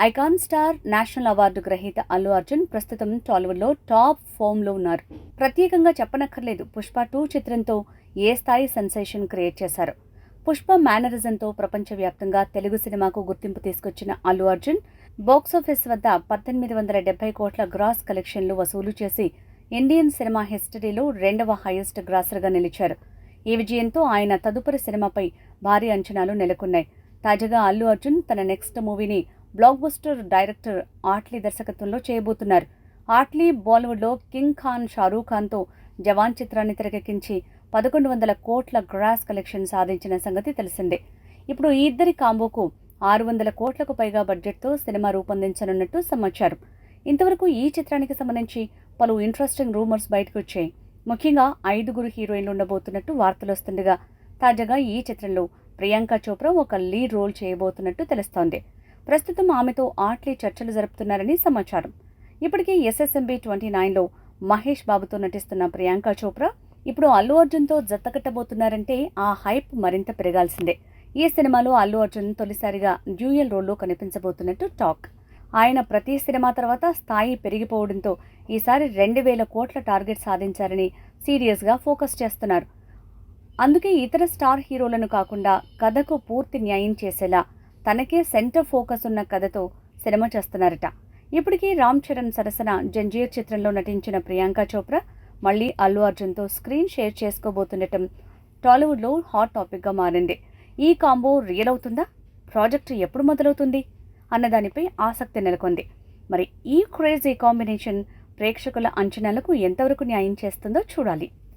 Icon star national award గ్రహీత అల్లు అర్జున్ ప్రస్తుతం టాలీవుడ్లో టాప్ ఫామ్లో ఉన్నారు. ప్రత్యేకంగా చెప్పనక్కర్లేదు పుష్ప టూ చిత్రంతో ఏ స్థాయి సెన్సేషన్ క్రియేట్ చేశారు? పుష్ప మేనరిజంతో ప్రపంచవ్యాప్తంగా తెలుగు సినిమాకు గుర్తింపు తీసుకొచ్చిన అల్లు అర్జున్ బాక్సాఫీస్ వద్ద పద్దెనిమిది వందల డెబ్బై కోట్ల గ్రాస్ కలెక్షన్లు వసూలు చేసి ఇండియన్ సినిమా హిస్టరీలో రెండవ హైయెస్ట్ గ్రాసర్గా నిలిచారు. ఈ విజయంతో ఆయన తదుపరి సినిమాపై భారీ అంచనాలు నెలకొన్నాయి. తాజాగా అల్లు అర్జున్ తన నెక్స్ట్ మూవీని బ్లాక్ బస్టర్ డైరెక్టర్ ఆట్లీ దర్శకత్వంలో చేయబోతున్నారు. ఆట్లీ బాలీవుడ్లో కింగ్ ఖాన్ షారూఖ్ ఖాన్తో జవాన్ చిత్రాన్ని తెరకెక్కించి పదకొండు వందల కోట్ల గ్రాస్ కలెక్షన్ సాధించిన సంగతి తెలిసిందే. ఇప్పుడు ఈ ఇద్దరి కాంబోకు ఆరు వందల కోట్లకు పైగా బడ్జెట్తో సినిమా రూపొందించనున్నట్టు సమాచారం. ఇంతవరకు ఈ చిత్రానికి సంబంధించి పలు ఇంట్రెస్టింగ్ రూమర్స్ బయటకు వచ్చాయి. ముఖ్యంగా ఐదుగురు హీరోయిన్లు ఉండబోతున్నట్టు వార్తలు వస్తుండగా తాజాగా ఈ చిత్రంలో ప్రియాంక చోప్రా ఒక లీడ్ రోల్ చేయబోతున్నట్టు తెలుస్తోంది. ప్రస్తుతం ఆమెతో ఆట్లీ చర్చలు జరుపుతున్నారని సమాచారం. ఇప్పటికే ఎస్ఎస్ఎంబి ట్వంటీ నైన్లో మహేష్ బాబుతో నటిస్తున్న ప్రియాంక చోప్రా ఇప్పుడు అల్లు అర్జున్తో జత్తకట్టబోతున్నారంటే ఆ హైప్ మరింత పెరగాల్సిందే. ఈ సినిమాలో అల్లు అర్జున్ తొలిసారిగా డ్యూయల్ రోల్లో కనిపించబోతున్నట్టు టాక్. ఆయన ప్రతి సినిమా తర్వాత స్థాయి పెరిగిపోవడంతో ఈసారి రెండు వేల కోట్ల టార్గెట్ సాధించారని సీరియస్గా ఫోకస్ చేస్తున్నారు. అందుకే ఇతర స్టార్ హీరోలను కాకుండా కథకు పూర్తి న్యాయం చేసేలా తనకే సెంటర్ ఫోకస్ ఉన్న కథతో సినిమా చేస్తున్నారట. ఇప్పటికీ రామ్ చరణ్ సరసన జంజీర్ చిత్రంలో నటించిన ప్రియాంక చోప్రా మళ్ళీ అల్లు అర్జున్తో స్క్రీన్ షేర్ చేసుకోబోతుండటం టాలీవుడ్లో హాట్ టాపిక్గా మారింది. ఈ కాంబో రియల్ అవుతుందా? ప్రాజెక్టు ఎప్పుడు మొదలవుతుంది? అన్నదానిపై ఆసక్తి నెలకొంది. మరి ఈ క్రేజీ కాంబినేషన్ ప్రేక్షకుల అంచనాలకు ఎంతవరకు న్యాయం చేస్తుందో చూడాలి.